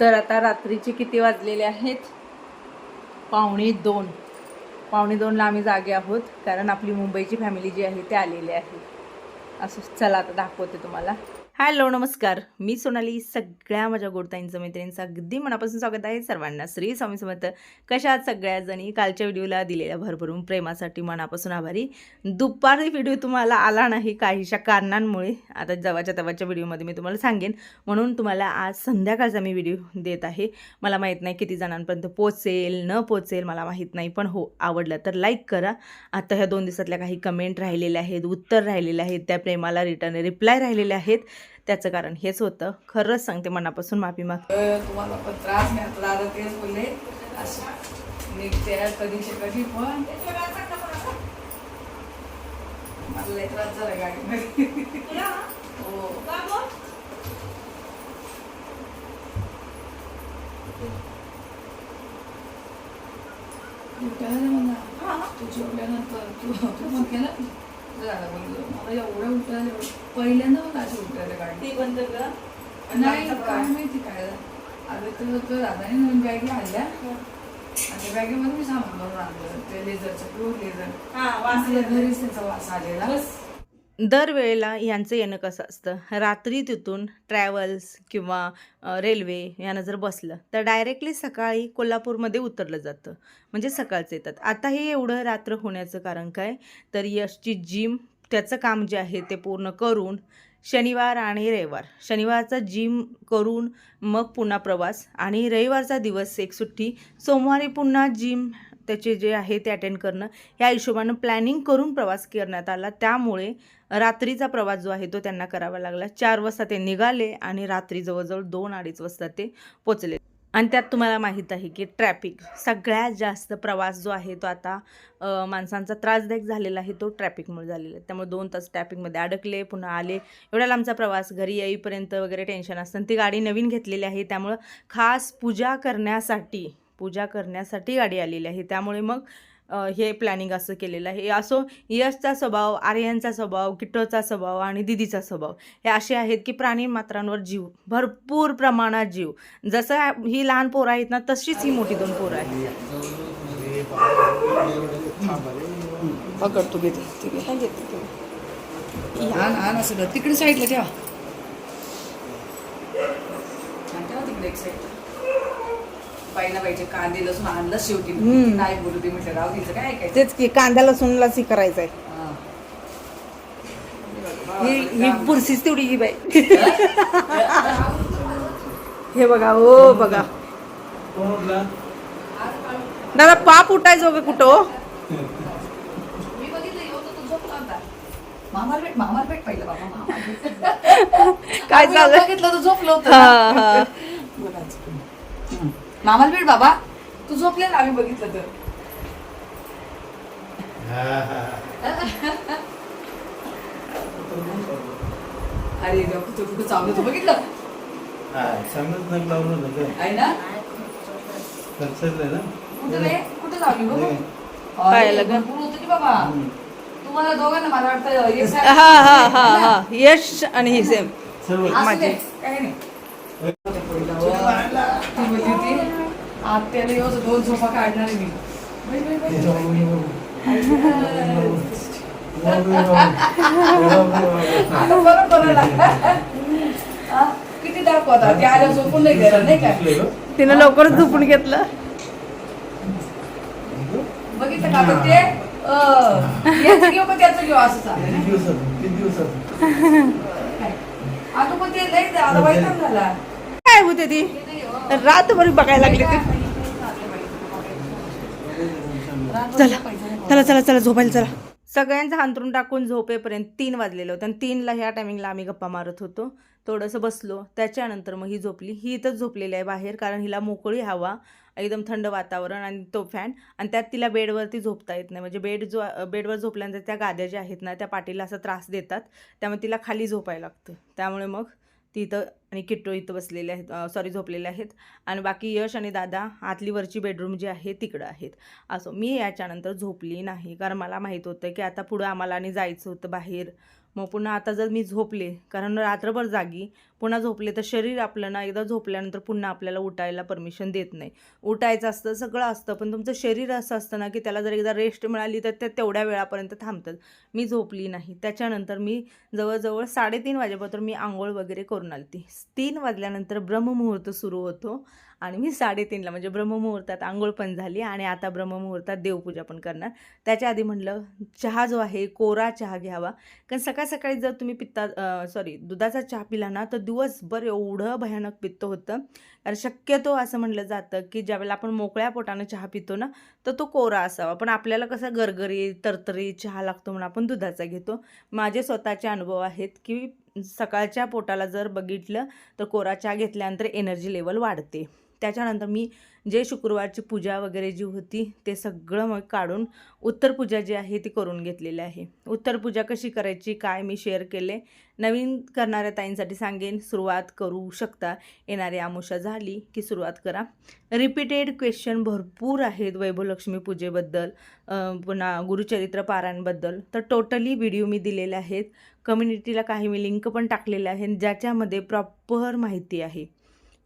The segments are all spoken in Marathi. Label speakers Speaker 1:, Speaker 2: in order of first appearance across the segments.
Speaker 1: तर आता रात्रीचे किती वाजलेले आहेत? पावणे दोन. पावणे दोनला आम्ही जागे आहोत कारण आपली मुंबईची फॅमिली जी आहे ते आलेली आहे. असं चला आता दाखवते तुम्हाला. हॅलो नमस्कार. मी सोनाली सगळ्या माझ्या गोडताईंचं मैत्रिणींचं अगदी मनापासून स्वागत आहे सर्वांना. श्री स्वामी समर्थ. कशा सगळ्याजणी सगळ्या जणी कालच्या व्हिडिओला दिलेल्या भरभरून प्रेमासाठी मनापासून आभारी. दुपारी व्हिडिओ तुम्हाला आला नाही काहीशा कारणांमुळे. आता जवाच्या तवाच्या व्हिडिओमध्ये मी तुम्हाला सांगेन. म्हणून तुम्हाला आज संध्याकाळचा मी व्हिडिओ देत आहे. मला माहीत नाही किती जणांपर्यंत पोचेल न पोचेल मला माहीत नाही. पण हो आवडलं तर लाईक करा. आता ह्या दोन दिवसातल्या काही कमेंट राहिलेल्या आहेत उत्तर राहिलेले आहेत. त्या प्रेमाला रिटर्न रिप्लाय राहिलेले आहेत. त्याचं कारण हेच होतं. खरंच सांगते मनापासून माफी माग.
Speaker 2: तुम्हाला पण त्रास नाही तेच बोलले. निघते कधीचे कधी पण. मला लय त्रास झाला गाडी हो. तू जेवल्यानंतर तू तू मग केलं? दादा बोललो मला एवढं उठायला पहिल्यांदा मला अशी उठायला गाडी.
Speaker 1: ती बंद कर
Speaker 2: नाही काय माहिती काय. अगं तर तो दादाने नवीन बॅगी आणल्या आणि बॅगेमध्ये मी सामान भरून आणलं ते लेझरचं प्युअर लेझर घरीच त्याचा वास आलेला.
Speaker 1: दरवेळेला यांचं येणं कसं असतं? रात्री तिथून ट्रॅव्हल्स किंवा रेल्वे यानं जर बसलं तर डायरेक्टली सकाळी कोल्हापूरमध्ये उतरलं जातं. म्हणजे सकाळचं येतात. आता हे एवढं रात्र होण्याचं कारण काय? तर यशची जिम त्याचं काम जे आहे ते पूर्ण करून शनिवार आणि रविवार. शनिवारचा जिम करून मग पुन्हा प्रवास आणि रविवारचा दिवस एक सुट्टी. सोमवारी पुन्हा जिम त्याचे जे आहे ते अटेंड करणं या हिशोबानं प्लॅनिंग करून प्रवास करण्यात आला. त्यामुळे रात्रीचा प्रवास जो आहे तो त्यांना करावा लागला. चार वाजता ते निघाले आणि रात्री जवळजवळ दोन अडीच वाजता ते पोचले आणि त्यात तुम्हाला माहीत आहे की ट्रॅफिक सगळ्यात जास्त प्रवास जो आहे तो आता माणसांचा त्रासदायक झालेला आहे तो ट्रॅफिकमुळे झालेला आहे. त्यामुळे दोन तास ट्रॅफिकमध्ये अडकले पुन्हा आले. एवढा लांबचा प्रवास घरी येईपर्यंत वगैरे टेन्शन असतं. आणि ती गाडी नवीन घेतलेली आहे. त्यामुळं खास पूजा करण्यासाठी पूजा करण्यासाठी गाडी आलेली आहे. त्यामुळे मग हे प्लॅनिंग असं केलेलं आहे. असो यशचा स्वभाव आर्यनचा स्वभाव किट्टोचा स्वभाव आणि दिदीचा स्वभाव हे असे आहेत की प्राणी मात्रांवर जीव भरपूर प्रमाणात जीव. जसं ही लहान पोरं आहेत ना तशीच ही मोठी दोन पोरं आहेत.
Speaker 2: तिकडे साईडला ठेवा. बाईला पाहिजे कांदे लसूण आणलं शेवटी
Speaker 1: हम्म.
Speaker 2: काय बोलू ते म्हटलं राहू तिचं काय ऐकायचं
Speaker 1: तेच की कांदा लसूणलाच ही करायचं आहे
Speaker 2: हा.
Speaker 1: ही ही पुरसीच तेवढी ही बाई हे बघा हो बघा दादा पाप उठायचो कुठं हो?
Speaker 2: मी बघितलं ह्यो तर तू झोपला होता. मामाला भेट मामाला भेट पहिलं बाबा मामाला भेट.
Speaker 1: काय
Speaker 2: आम्ही
Speaker 1: चाललंय?
Speaker 2: बघितलं तू झोपलं होतं
Speaker 1: हा,
Speaker 2: ना.
Speaker 1: हा.
Speaker 2: बोलायचं. हं. मामाला भेट बाबा. तू झोपलेला? आम्ही बघितलं तर. अरे देवा, कुठं कुठं चावलं तू बघितलं?
Speaker 3: सांगत नाही लावलं ना काय
Speaker 2: आहे ना?
Speaker 3: खर्चलं ना.
Speaker 2: कुठं रे? कुठं चावली बघू
Speaker 3: नाही.
Speaker 1: पायाला
Speaker 2: अरे,
Speaker 1: का?
Speaker 2: भरपूर होतं की बाबा.
Speaker 3: हम्म.
Speaker 2: तुम्हाला दोघांना मला वाटतं एक साथ-
Speaker 1: हा हा. हा हा. यश आणि ही सेम
Speaker 2: असू दे. काही नाही. आत्याला येऊ दोन झोपा काढणार मी? हा, किती दाखवता ते आल्या झोपून नाही गेलं नाही का?
Speaker 1: तिनं लवकरच झोपून घेतलं.
Speaker 2: बघितलं का ते? घेऊ का त्याचं घेऊ असं पण ते झाला.
Speaker 1: काय होते ती? रातभर बघायला लागली ती. चला चला चला चला झोपायला चला. सगळ्यांचं हांतरून टाकून झोपेपर्यंत तीन वाजलेलं होतं आणि तीनला ह्या टायमिंगला आम्ही गप्पा मारत होतो. थोडंसं बसलो. त्याच्यानंतर मग ही झोपली. ही इथंच झोपलेली आहे बाहेर कारण हिला मोकळी हवा एकदम थंड वातावरण आणि तो फॅन आणि त्यात तिला बेडवरती झोपता येत नाही. म्हणजे बेड जो बेडवर झोपल्यानंतर त्या गाद्या ज्या आहेत ना त्या पाठीला असा त्रास देतात. त्यामुळे तिला खाली झोपायला लागतं. त्यामुळे मग ती इथं आणि किट्टो इथं बसलेले आहेत सॉरी झोपलेले आहेत. आणि बाकी यश आणि दादा आतली वरची बेडरूम जी आहे तिकडं आहेत. असो मी याच्यानंतर झोपली नाही. कारण मला माहीत होतं की आता पुढं आम्हाला आणि जायचं होतं बाहेर. मग पुन्हा आता जर मी झोपले कारण रात्रभर जागी पुन्हा झोपले तर शरीर आपलं ना एकदा झोपल्यानंतर पुन्हा आपल्याला उठायला परमिशन देत नाही. उठायचं असतं सगळं असतं पण तुमचं शरीर असं असतं ना की त्याला जर एकदा रेस्ट मिळाली तर ते तेवढ्या वेळापर्यंत थांबतात. मी झोपली नाही. त्याच्यानंतर मी जवळजवळ साडेतीन वाजेपर्यंत मी आंघोळ वगैरे करून आली ती तीन वाजल्यानंतर ब्रह्ममुहूर्त सुरू होतो. आणि मी साडेतीनला म्हणजे ब्रह्ममुहूर्तात आंघोळ पण झाली आणि आता ब्रह्ममुहूर्तात देवपूजा पण करणार. त्याच्या आधी म्हटलं चहा जो आहे कोरा चहा घ्यावा. कारण सकाळ सकाळी जर तुम्ही पित्ता सॉरी दुधाचा चहा पिला ना तर दिवसभर एवढं भयानक पित्त होतं. कारण शक्यतो असं म्हटलं जातं की ज्यावेळेला आपण मोकळ्या पोटानं चहा पितो ना तर तो कोरा असावा. पण आपल्याला कसा गरगरी तरतरी चहा लागतो म्हणून आपण दुधाचा घेतो. माझे स्वतःचे अनुभव आहेत की सकाळच्या पोटाला जर बघितलं तर कोरा चहा घेतल्यानंतर एनर्जी लेवल वाढते. त्याच्यानंतर मी जे शुक्रवारची पूजा वगैरे जी होती ते सगळं मग काढून उत्तर पूजा जी आहे ती करून घेतलेली आहे. उत्तर पूजा कशी करायची काय मी शेअर केले नवीन करणाऱ्या ताईंसाठी सांगेन. सुरुवात करू शकता येणारी आमुषा झाली की सुरुवात करा. रिपीटेड क्वेश्चन भरपूर आहेत वैभवलक्ष्मी पूजेबद्दल पुन्हा गुरुचरित्र पारायणबद्दल. तर टोटली व्हिडिओ मी दिलेले आहेत. कम्युनिटीला काही मी लिंक पण टाकलेल्या आहेत ज्याच्यामध्ये प्रॉपर माहिती आहे.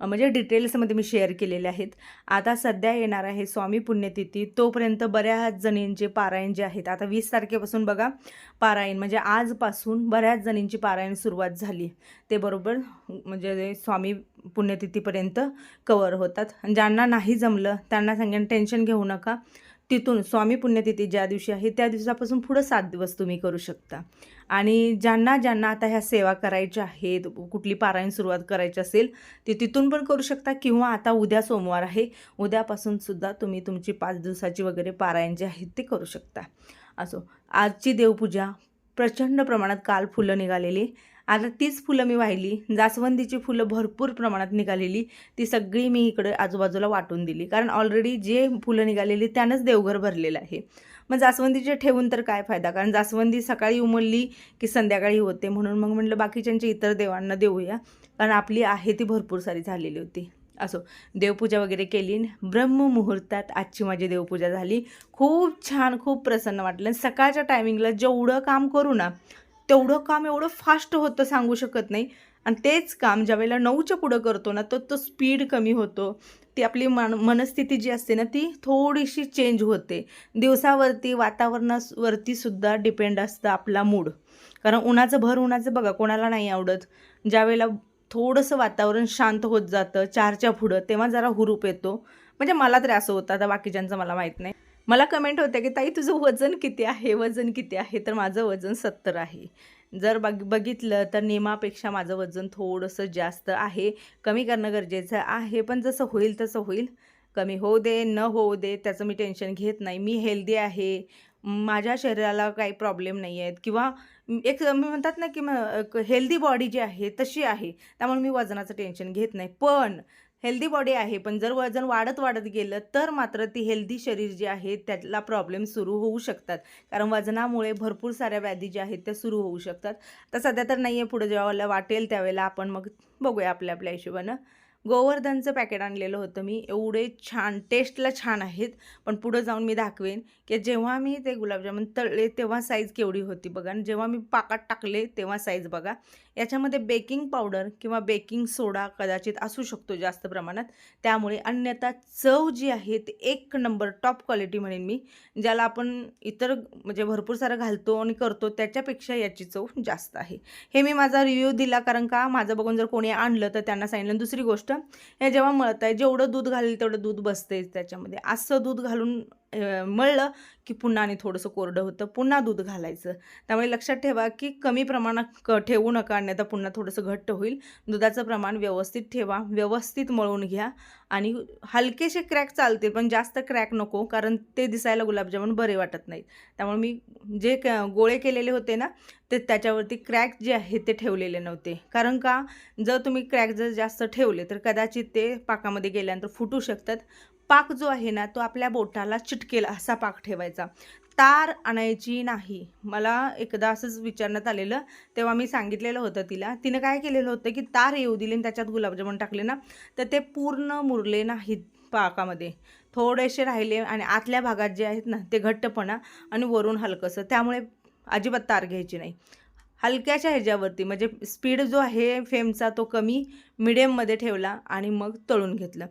Speaker 1: म्हणजे डिटेल्समध्ये मी शेअर केलेले आहेत. आता सध्या येणार आहे स्वामी पुण्यतिथी. तोपर्यंत बऱ्याच जणींचे पारायण जे आहेत आता वीस तारखेपासून बघा पारायण म्हणजे आजपासून बऱ्याच जणींची पारायण सुरुवात झाली. ते बरोबर म्हणजे स्वामी पुण्यतिथीपर्यंत कवर होतात. ज्यांना नाही जमलं त्यांना सांगेन टेन्शन घेऊ नका. तिथून स्वामी पुण्यतिथी ज्या दिवशी आहे त्या दिवसापासून पुढं सात दिवस तुम्ही करू शकता. आणि ज्यांना ज्यांना आता ह्या सेवा करायच्या आहेत कुठली पारायण सुरुवात करायची असेल ते तिथून पण करू शकता किंवा आता उद्या सोमवार आहे उद्यापासून सुद्धा तुम्ही तुमची पाच दिवसाची वगैरे पारायण जे आहेत ते करू शकता. असो आजची देवपूजा प्रचंड प्रमाणात काल फुलं निघालेली आता तीच फुलं मी वाहिली जास्वंदीची फुलं भरपूर प्रमाणात निघालेली ती सगळी मी इकडे आजूबाजूला वाटून दिली. कारण ऑलरेडी जे फुलं निघालेली त्यानंच देवघर भरलेलं आहे. मग जास्वंदीचे ठेवून तर काय फायदा? कारण जास्वंदी सकाळी उमलली की संध्याकाळी होते म्हणून मग म्हटलं बाकीच्यांच्या इतर देवांना देऊया. कारण आपली आहे ती भरपूर सारी झालेली होती. असो देवपूजा वगैरे केली ब्रह्ममुहूर्तात आजची माझी देवपूजा झाली. खूप छान खूप प्रसन्न वाटलं. सकाळच्या टायमिंगला जेवढं काम करू ना तेवढं काम एवढं फास्ट होतं सांगू शकत नाही. आणि तेच काम ज्यावेळेला नऊच्या पुढं करतो ना तर तो स्पीड कमी होतो. ती आपली मन मनस्थिती जी असते ना ती थोडीशी चेंज होते. दिवसावरती वातावरणावरती सुद्धा डिपेंड असतं आपला मूड कारण उन्हाचं भर उन्हाचं बघा कोणाला नाही आवडत. ज्यावेळेला थोडंसं वातावरण शांत होत जातं चारच्या पुढं तेव्हा जरा हुरूप येतो. म्हणजे मला तरी असं होतं आता बाकीच्यांचं मला माहीत नाही. मला कमेंट होते की ताई तुझं वजन किती आहे? वजन किती आहे? तर माझं वजन सत्तर आहे. जर बघ बघितलं तर नियमापेक्षा माझं वजन थोडंसं जास्त आहे. कमी करणं गरजेचं आहे पण जसं होईल तसं होईल. कमी होऊ दे न होऊ दे त्याचं मी टेन्शन घेत नाही. मी हेल्दी आहे. माझ्या शरीराला काही प्रॉब्लेम नाही आहेत. किंवा एक मी म्हणतात ना की हेल्दी बॉडी जी आहे तशी आहे. त्यामुळे मी वजनाचं टेन्शन घेत नाही. पण हेल्दी बॉडी आहे. पण जर वजन वाढत वाढत गेलं तर मात्र ती हेल्दी शरीर जे आहे त्यातला प्रॉब्लेम सुरू होऊ शकतात. कारण वजनामुळे भरपूर साऱ्या व्याधी ज्या आहेत त्या सुरू होऊ शकतात. तर सध्या तर नाही आहे पुढे जेव्हा वाटेल त्यावेळेला आपण मग बघूया आपल्या आपल्या हिशोबानं. गोवर्धनचं पॅकेट आणलेलं होतं मी. एवढे छान टेस्टला छान आहेत. पण पुढं जाऊन मी दाखवेन की जेव्हा मी ते गुलाबजामुन तळले तेव्हा साईज केवढी होती बघा. आणि जेव्हा मी पाकात टाकले तेव्हा साईज बघा. याच्यामध्ये बेकिंग पावडर किंवा बेकिंग सोडा कदाचित असू शकतो जास्त प्रमाणात. त्यामुळे अन्यथा चव जी आहे ती एक नंबर टॉप क्वालिटी म्हणेन मी ज्याला आपण इतर म्हणजे भरपूर सारं घालतो आणि करतो त्याच्यापेक्षा याची चव जास्त आहे. हे मी माझा रिव्ह्यू दिला कारण का माझं बघून जर कोणी आणलं तर त्यांना सांगितलं दुसरी गोष्ट हे जेव्हा मळत आहे जेवढं दूध घालेल तेवढं दूध बसतेच त्याच्यामध्ये. असं दूध घालून मळलं की पुन्हा आणि थोडंसं कोरडं होतं पुन्हा दूध घालायचं. त्यामुळे लक्षात ठेवा की कमी प्रमाणात क ठेवू नका अन्यथा पुन्हा थोडंसं घट्ट होईल. दुधाचं प्रमाण व्यवस्थित ठेवा व्यवस्थित मळून घ्या आणि हलकेसे क्रॅक चालतील पण जास्त क्रॅक नको कारण ते दिसायला गुलाबजामुन बरे वाटत नाहीत. त्यामुळे मी जे क गोळे केलेले होते ना ते त्याच्यावरती क्रॅक जे आहे ते ठेवलेले नव्हते. कारण का जर तुम्ही क्रॅक जर जास्त ठेवले तर कदाचित ते पाकामध्ये गेल्यानंतर फुटू शकतात. पाक जो आहे ना तो आपल्या बोटाला चिटकेल असा पाक ठेवायचा. तार आणायची नाही. मला एकदा असंच विचारण्यात आलेलं तेव्हा मी सांगितलेलं होतं तिला. तिनं काय केलेलं होतं की तार येऊ दिली आणि त्याच्यात गुलाबजामुन टाकले ना तर ते पूर्ण मुरले नाहीत पाकामध्ये. थोडेसे राहिले आणि आतल्या भागात जे आहेत ना ते घट्टपणा आणि वरून हलकंसं. त्यामुळे अजिबात तार घ्यायची नाही. हलक्याच्या ह्याच्यावरती म्हणजे स्पीड जो आहे फेमचा तो कमी मिडियममध्ये ठेवला आणि मग तळून घेतलं.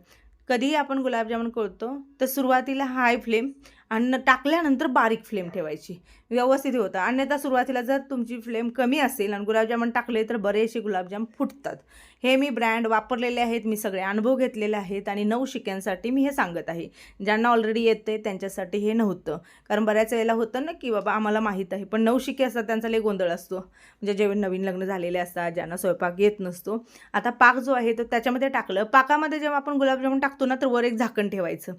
Speaker 1: कधीही आपण गुलाबजामुन करतो तर सुरुवातीला हाय फ्लेम आणि टाकल्यानंतर बारीक फ्लेम ठेवायची. व्यवस्थित होतं. अन्यथा सुरुवातीला जर तुमची फ्लेम कमी असेल आणि गुलाबजामुन टाकले तर बरेचसे गुलाबजाम फुटतात. हे मी ब्रँड वापरलेले आहेत मी सगळे अनुभव घेतलेले आहेत आणि नऊ शिक्यांसाठी मी हे सांगत आहे. ज्यांना ऑलरेडी येते त्यांच्यासाठी हे नव्हतं. कारण बऱ्याच वेळेला होतं ना की बाबा आम्हाला माहीत आहे पण नऊ शिके असतात त्यांचा लय गोंधळ असतो. म्हणजे जेवण नवीन लग्न झालेले असतात ज्यांना स्वयंपाक येत नसतो. आता पाक जो आहे तो त्याच्यामध्ये टाकलं. पाकामध्ये जेव्हा आपण गुलाबजामुन टाकतो ना तर वर एक झाकण ठेवायचं.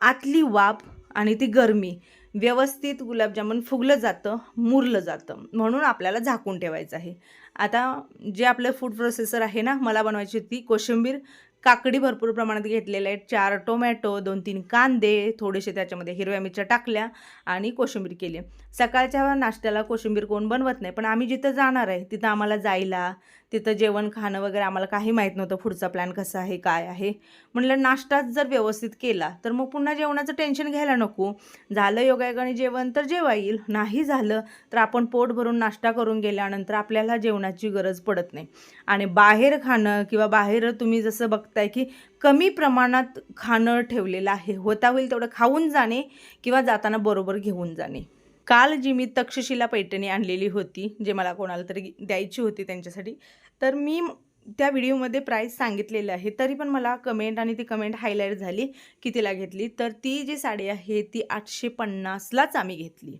Speaker 1: आतली वाफ आणि ती गरमी. व्यवस्थित गुलाबजामुन फुगलं जातं मुरलं जातं. म्हणून आपल्याला झाकून ठेवायचं आहे. आता जे आपलं फूड प्रोसेसर आहे ना मला बनवायची होती कोशिंबीर. काकडी भरपूर प्रमाणात घेतलेल्या आहेत. चार टोमॅटो दोन तीन कांदे थोडेसे त्याच्यामध्ये हिरव्या मिरच्या टाकल्या आणि कोशिंबीर केली. सकाळच्या नाश्त्याला कोशिंबीर कोण बनवत नाही पण आम्ही जिथं जाणार आहे तिथं आम्हाला जायला तिथं जेवण खाणं वगैरे आम्हाला काही माहीत नव्हतं पुढचा प्लॅन कसा आहे काय आहे. म्हटलं नाश्ताच जर व्यवस्थित केला तर मग पुन्हा जेवणाचं टेन्शन घ्यायला नको. झालं योगायोगाने जेवण तर जेवा येईल. नाही झालं तर आपण पोट भरून नाश्ता करून गेल्यानंतर आपल्याला जेवणाची गरज पडत नाही. आणि बाहेर खाणं किंवा बाहेर तुम्ही जसं बघताय की कमी प्रमाणात खाणं ठेवलेलं आहे. होता होईल तेवढं खाऊन जाणे किंवा जाताना बरोबर घेऊन जाणे. काल जी मी तक्षशिला पैठणी आणलेली होती जे मला कोणाला तरी द्यायची होती त्यांच्यासाठी तर मी त्या व्हिडिओमध्ये प्राईस सांगितलेलं आहे. तरी पण मला कमेंट आणि ती कमेंट हायलाईट झाली की तिला घेतली. तर ती जी साडी आहे ती आठशे पन्नासलाच आम्ही घेतली.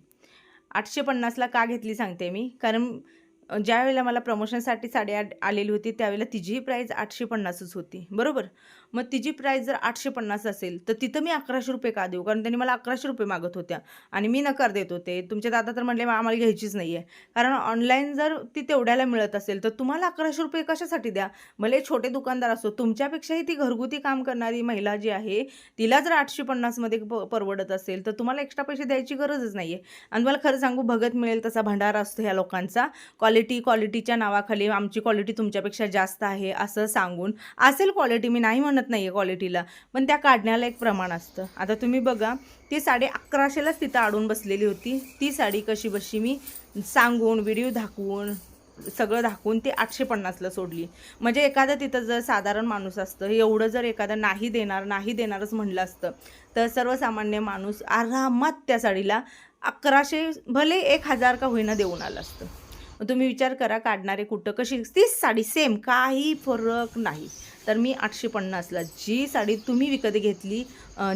Speaker 1: आठशे पन्नासला का घेतली सांगते मी? कारण ज्यावेळेला मला प्रमोशनसाठी साडी आलेली होती त्यावेळेला तिचीही प्राईज आठशे पन्नासच होती. बरोबर? मग तिची प्राईस जर आठशे पन्नास असेल तर तिथं मी अकराशे रुपये का देऊ? कारण त्यांनी मला अकराशे रुपये मागत होत्या. आणि मी नकार देत होते. तुमचे दादा तर म्हणले आम्हाला घ्यायचीच नाही आहे कारण ऑनलाईन जर ती तेवढ्याला मिळत असेल तर तुम्हाला अकराशे रुपये कशासाठी द्या? भले छोटे दुकानदार असो तुमच्यापेक्षाही ती घरगुती काम करणारी महिला जी आहे तिला जर आठशे पन्नासमध्ये प परवडत असेल तर तुम्हाला एक्स्ट्रा पैसे द्यायची गरजच नाही आहे आणि मला खरं सांगू भगत मिळेल तसा भंडारा असतो ह्या लोकांचा. क्वालिटी क्वालिटीच्या नावाखाली आमची क्वालिटी तुमच्यापेक्षा जास्त आहे असं सांगून. असेल क्वालिटी मी नाही म्हणत नाही आहे क्वालिटीला पण त्या काढण्याला एक प्रमाण असतं. आता तुम्ही बघा ती साडी अकराशेलाच तिथं अडून बसलेली होती. ती साडी कशी बशी मी? सांगून व्हिडिओ दाखवून सगळं दाखवून ती आठशे पन्नासला सोडली. म्हणजे एखादं तिथं जर साधारण माणूस असतं एवढं जर एखादं नाही देणार नाही देणारच म्हणलं असतं तर सर्वसामान्य माणूस आरामात त्या साडीला अकराशे भले एक हजार का होईना देऊन आलं असतं. तुम्ही विचार करा काढणारे कुठं कशी? तीच साडी सेम काही फरक नाही. तर मी आठशे पन्नासला जी साडी तुम्ही विकत घेतली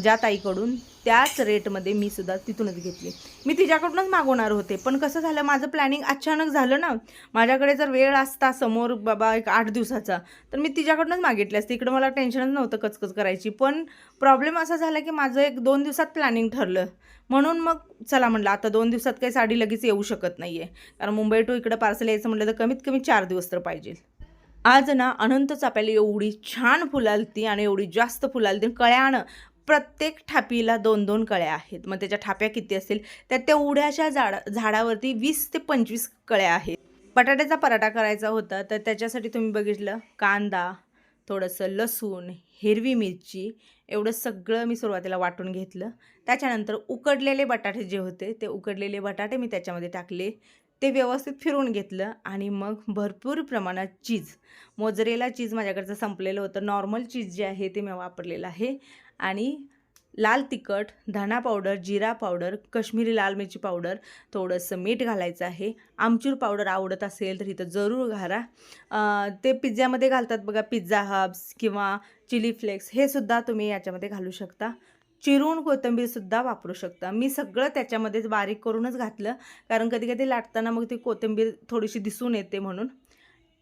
Speaker 1: ज्या ताईकडून त्याच रेटमध्ये मी सुद्धा तिथूनच घेतली. मी तिच्याकडूनच मागवणार होते पण कसं झालं माझं प्लॅनिंग अचानक झालं ना. माझ्याकडे जर वेळ असता समोर बाबा एक आठ दिवसाचा तर मी तिच्याकडूनच मागितली असते. इकडं मला टेन्शनच नव्हतं कचकच करायची पण प्रॉब्लेम असा झाला की माझं एक दोन दिवसात प्लॅनिंग ठरलं. म्हणून मग चला म्हटलं आता दोन दिवसात काही साडी लगेच येऊ शकत नाही आहे कारण मुंबई टू इकडं पार्सल यायचं म्हटलं तर कमीत कमी चार दिवस तर पाहिजे आज ना अनंत आपल्याला एवढी छान फुलालती आणि एवढी जास्त फुलालती कळ्यानं प्रत्येक ठापीला दोन दोन कळ्या आहेत. मग त्याच्या ठाप्या किती असतील? त्या तेवढ्याशा झाडा झाडावरती वीस ते पंचवीस कळ्या आहेत. बटाट्याचा पराठा करायचा होता तर त्याच्यासाठी तुम्ही बघितलं कांदा थोडंसं लसूण हिरवी मिरची एवढं सगळं मी सुरुवातीला वाटून घेतलं. त्याच्यानंतर उकडलेले बटाटे जे होते ते उकडलेले बटाटे मी त्याच्यामध्ये टाकले. ते व्यवस्थित फिरवून घेतलं आणि मग भरपूर प्रमाणात चीज. मोजरेला चीज माझ्याकडचं संपलेलं होतं. नॉर्मल चीज जे आहे ते मी वापरलेलं आहे. आणि लाल तिखट धना पावडर जिरा पावडर कश्मीरी लाल मिरची पावडर थोडंसं मीठ घालायचं आहे. आमचूर पावडर आवडत असेल तर इथं जरूर घाला. ते पिझ्झ्यामध्ये घालतात बघा पिझ्झा हब्स किंवा चिली फ्लेक्स. हे सुद्धा तुम्ही याच्यामध्ये घालू शकता. चिरून कोथिंबीरसुद्धा वापरू शकता. मी सगळं त्याच्यामध्येच बारीक करूनच घातलं. कारण कधी कधी लाटताना मग ती कोथिंबीर थोडीशी दिसून येते म्हणून.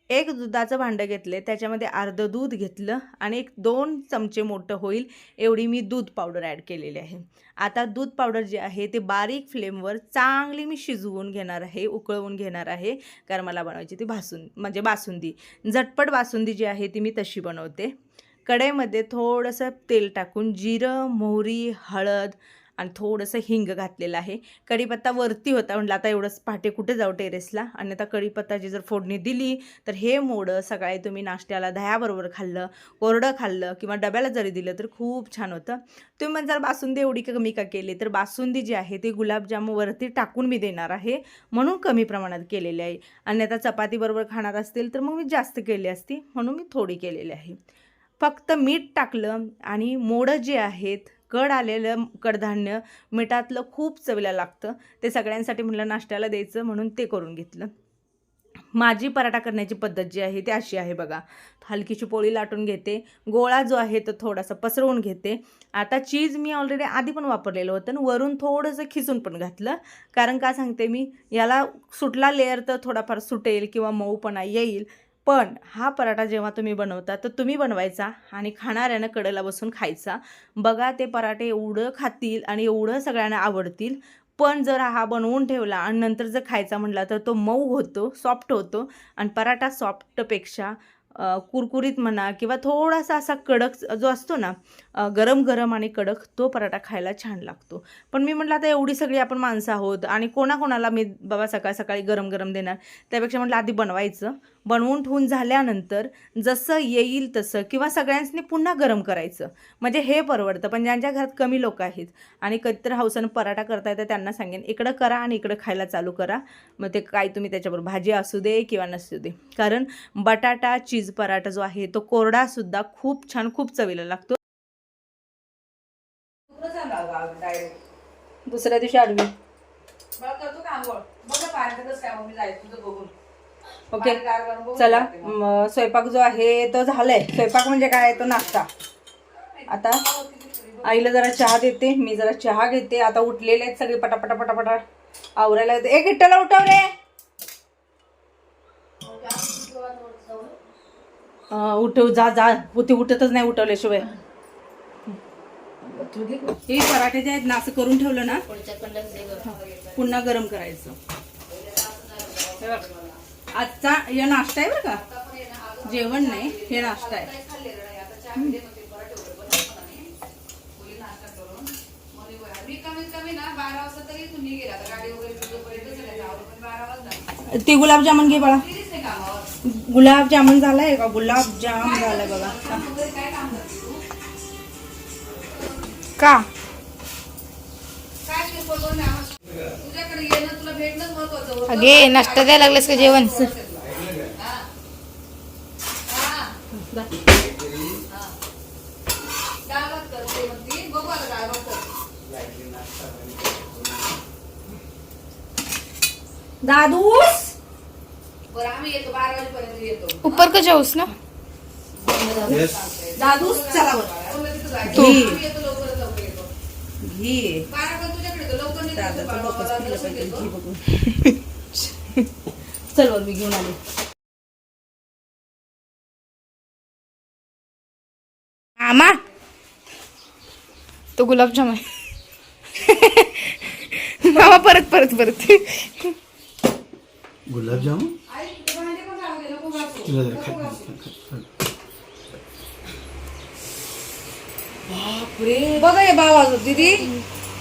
Speaker 1: एक दुधाचं भांडं घेतलं त्याच्यामध्ये अर्धं दूध घेतलं आणि एक दोन चमचे मोठं होईल एवढी मी दूध पावडर ॲड केलेली आहे. आता दूध पावडर जे आहे ते बारीक फ्लेमवर चांगली मी शिजवून घेणार आहे उकळवून घेणार आहे. कारण मला बनवायची ती भासून म्हणजे बासुंदी. झटपट बासुंदी जी आहे ती मी तशी बनवते. कढईमध्ये थोडंसं तेल टाकून जिरं मोहरी हळद आणि थोडंसं हिंग घातलेलं आहे. कढीपत्ता वरती होता म्हटलं आता एवढंच पहाटे कुठे जाऊ टेरेसला? आणि आता कढीपत्ताची जर फोडणी दिली तर हे मोडं सकाळी तुम्ही नाश्त्याला दह्याबरोबर खाल्लं कोरडं खाल्लं किंवा डब्याला जरी दिलं तर खूप छान होतं. तुम्ही म्हणजे बासुंदी एवढी कमी का केली? तर बासुंदी जी आहे ती गुलाबजामवरती टाकून मी देणार आहे. म्हणून कमी प्रमाणात केलेली आहे. आणि आता चपातीबरोबर खाणार असतील तर मग मी जास्त केली असती म्हणून मी थोडी केलेली आहे. फक्त मीठ टाकलं आणि मोडं जे आहेत कड आलेलं कडधान्य मिठातलं खूप चवीला लागतं. ते सगळ्यांसाठी म्हटलं नाश्त्याला द्यायचं म्हणून ते करून घेतलं. माझी पराठा करण्याची पद्धत जी आहे ती अशी आहे बघा. हलकीची पोळी लाटून घेते. गोळा जो आहे तो थोडासा पसरवून घेते. आता चीज मी ऑलरेडी आधी पण वापरलेलं होतं आणि वरून थोडंसं खिसून पण घातलं. कारण का सांगते मी याला सुटला लेअर तर थोडाफार सुटेल किंवा मऊपणा येईल. पण हा पराठा जेव्हा तुम्ही बनवता तर तुम्ही बनवायचा आणि खाणाऱ्यानं कडेला बसून खायचा. बघा ते पराठे एवढं खातील आणि एवढं सगळ्यांना आवडतील. पण जर हा बनवून ठेवला आणि नंतर जर खायचा म्हटला तर तो मऊ होतो सॉफ्ट होतो. आणि पराठा सॉफ्टपेक्षा कुरकुरीत म्हणा किंवा थोडासा असा कडक जो असतो ना गरम गरम आणि कडक तो पराठा खायला छान लागतो. पण मी म्हटलं आता एवढी सगळी आपण माणसं आहोत आणि कोणाकोणाला मी बाबा सकाळ सकाळी गरम गरम देणार? त्यापेक्षा म्हटलं आधी बनवायचं. बनवून ठेवून झाल्यानंतर जसं येईल तसं किंवा सगळ्यांनी पुन्हा गरम करायचं. म्हणजे हे परवडतं पण ज्यांच्या घरात कमी लोक आहेत आणि कधीतर हौसानं पराठा करता येतं त्यांना सांगेन इकडं करा आणि इकडं खायला चालू करा. मग ते काय तुम्ही त्याच्याबरोबर भाजी असू दे किंवा नसू दे. कारण बटाटा चीज पराठा जो आहे तो कोरडासुद्धा खूप छान खूप चवीला लागतो. दुसऱ्या दिवशी आडवी. ओके. चला स्वयंपाक जो आहे तो झालाय. स्वयंपाक म्हणजे काय? तो नाश्ता. आता आईला जरा चहा देते मी जरा चहा घेते. आता उठलेले आहेत सगळे पटापटा पटापटा. आवरायला येते. एक इट्टला उठव रे. अं, उठव जा जा. ते उठतच नाही उठवल्याशिवाय. हे पराठे जे आहेत ना असं करून ठेवलं ना पुन्हा गरम करायचं. आजचा हे नाश्ता आहे बरं का? जेवण नाही हे नाश्ता आहे. ते गुलाबजामुन घे बाळा. गुलाबजामुन झालाय का? गुलाबजाम झालाय बघा. का?
Speaker 4: अगे नाश्ता द्यायला लागलेस का जेवण?
Speaker 1: दादूस?
Speaker 4: उपर का जाऊस ना?
Speaker 1: दादूस चला.
Speaker 4: तू.
Speaker 1: घी चल वर मी घेऊन आले.
Speaker 4: आमा तो गुलाबजाम आहे. मामा परत परत परत.
Speaker 3: गुलाबजामुन
Speaker 2: बघा हे भाव दीदी.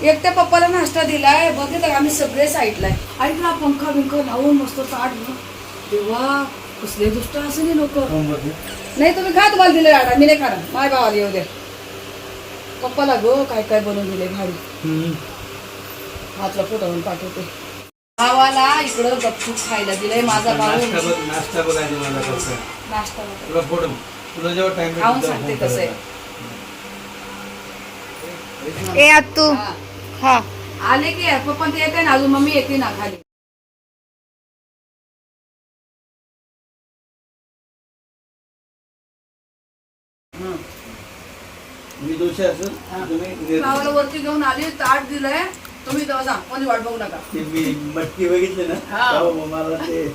Speaker 2: एकट्या पप्पाला नाश्ता दिलाय बघितलं आम्ही सगळे साईडला आहे ऐकला पंखा बिंखा लावून मस्त ताट. देवा कसले दुष्ट असं नाही लोक. नाही तुम्ही खा तुम्हाला दिले आटा मी नाही खाणार. माय भावाला येऊ दे. पप्पाला गो काय काय बनवून दिले भारी. हातला फोटो पाठवते. भावाला इकडं गपचूप खायला दिलंय माझा भाऊ.
Speaker 3: नाश्ता बघ नाश्ता. तुला फोटो तुला जेव्हा टाइम
Speaker 2: खाऊन सांगते कसं आहे
Speaker 4: ए आतू
Speaker 2: हा.
Speaker 4: हा
Speaker 2: आले की पप्पा ते येते ना अजून मम्मी येते ना खाली.
Speaker 3: मी दोषी असेल तुम्ही
Speaker 2: वरती घेऊन आली ताट दिलंय तुम्ही तेव्हा सांग कोणी वाट बघू नका.
Speaker 3: ते मी मटकी बघितली ना
Speaker 2: हा.
Speaker 3: तेव्हा मला ते